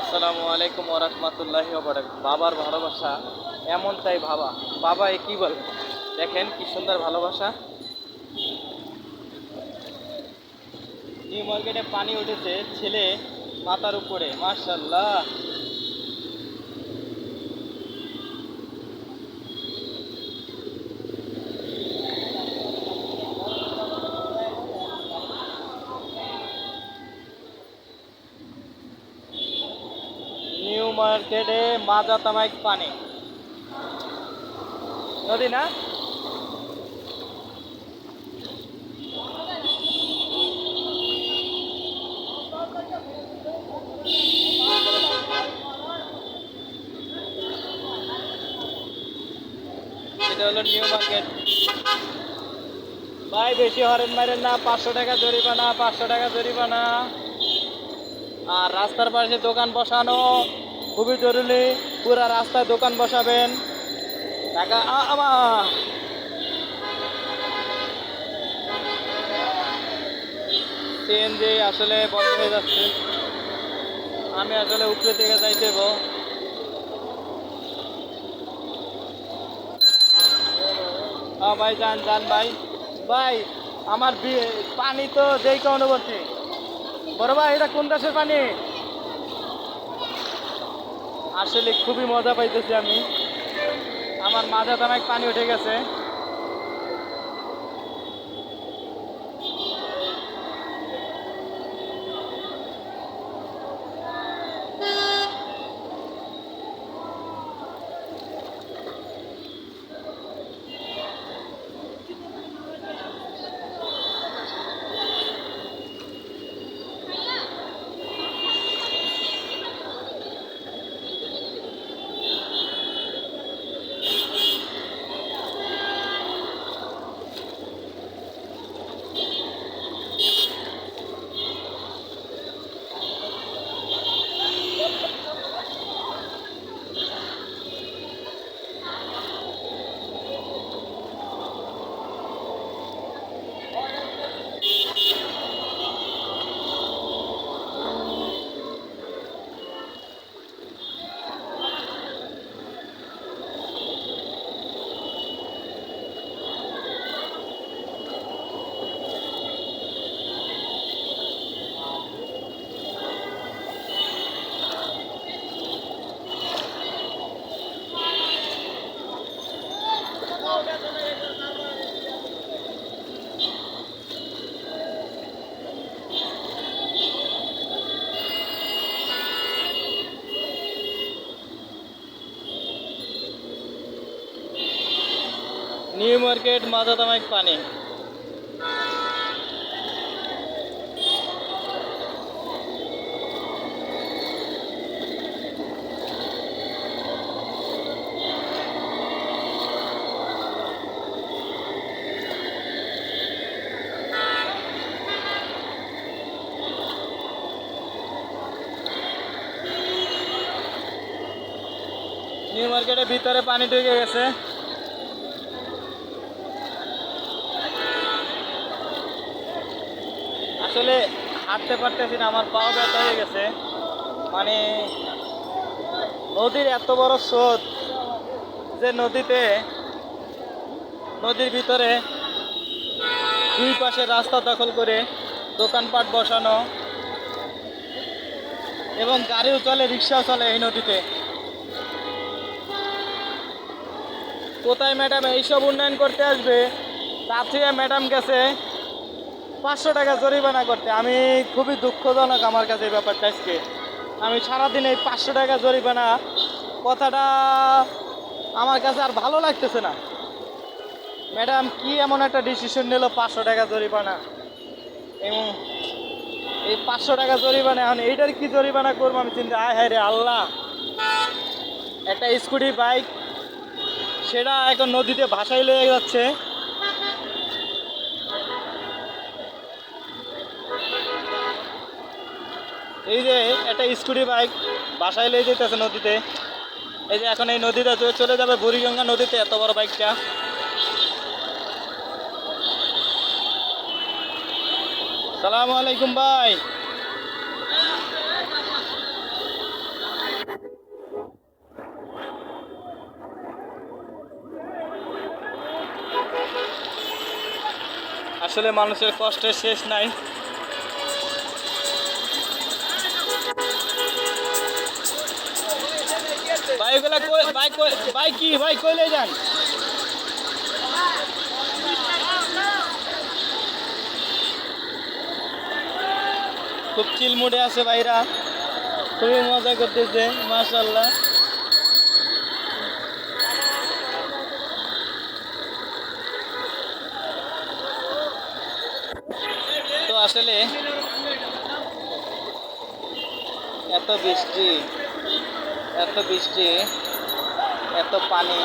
আসসালামু আলাইকুম ওরহমতুল্লাহ বাবার ভালোবাসা এমনটাই ভাবা বাবা। এ কী বলে? দেখেন কি সুন্দর ভালোবাসা। নিউ মার্কেটে পানি উঠেছে, ছেলে মাথার উপরে। মার্শাল্লাহ নিউ মার্কেটে মাজা তামাইক পানি। নদী না? এটা হলো নিউ মার্কেট। ভাই, বেশি হরেন মারেন না, পাঁচশো টাকা জরিমানা, পাঁচশো টাকা জরিমানা। আর রাস্তার পাশে দোকান বসানো। খুবই জরুরি, পুরা রাস্তায় দোকান বসাবেন। টাকা, আ- আমা। সিএনজি আসলে বন্ধ হয়ে যাচ্ছে। আমি আসলে উপরে থেকে যাইতে। হ্যাঁ ভাই, যান যান, ভাই। ভাই, আমার পানি তো যেই কারণে বলছি বড় ভাই, এটা কোন দেশের পানি? আসলে খুবই মজা পাইতেছি আমি। আমার মাথা অনেক পানি উঠে গেছে। নিউ মার্কেট মাথা তামাইক পানি নিউ মার্কেটের ভিতরে পানি ঢুকে গেছে আসলে হাঁটতে পারতেছি না, আমার পাও ব্যথা হয়ে গেছে। মানে নদীর এত বড় স্রোত যে নদীতে, নদীর ভিতরে দুই পাশে রাস্তা দখল করে দোকানপাট বসানো এবং গাড়িও চলে, রিক্সাও চলে এই নদীতে। কোথায় ম্যাডাম এইসব উন্নয়ন করতে আসবে? তার থেকে ম্যাডাম গেছে পাঁচশো টাকা জরিমানা করতে। আমি খুবই দুঃখজনক আমার কাছে এই ব্যাপারটা আজকে। আমি সারাদিন এই পাঁচশো টাকা জরিমানা কথাটা আমার কাছে আর ভালো লাগতেছে না। ম্যাডাম, কি এমন একটা ডিসিশন নিল পাঁচশো টাকা জরিমানা? এবং এই পাঁচশো টাকা জরিমানা এখন এইটার কি জরিমানা করব আমি চিন্তা আয় হায় রে আল্লাহ। একটা স্কুটি বাইক, সেটা এখন নদীতে ভাসাই লেগে যাচ্ছে। এই যে একটা স্কুটি বাইক বাসায় লেগে যেতেছে নদীতে। এই যে এখন এই নদীটা চলে যাবে বুড়িগঙ্গা নদীতে এত বড় বাইকটা। সালাম আলাইকুম ভাই। আসলে মানুষের কষ্টের শেষ নাই। ভাই ওগুলা ভাই ভাই কি ভাই কইলে যান? খুব চিল মুডে আছে ভাইরা। খুবই মজা করতেছে মাশাল্লাহ তো আসলে এত বৃষ্টি। এত বৃষ্টি এত পানি।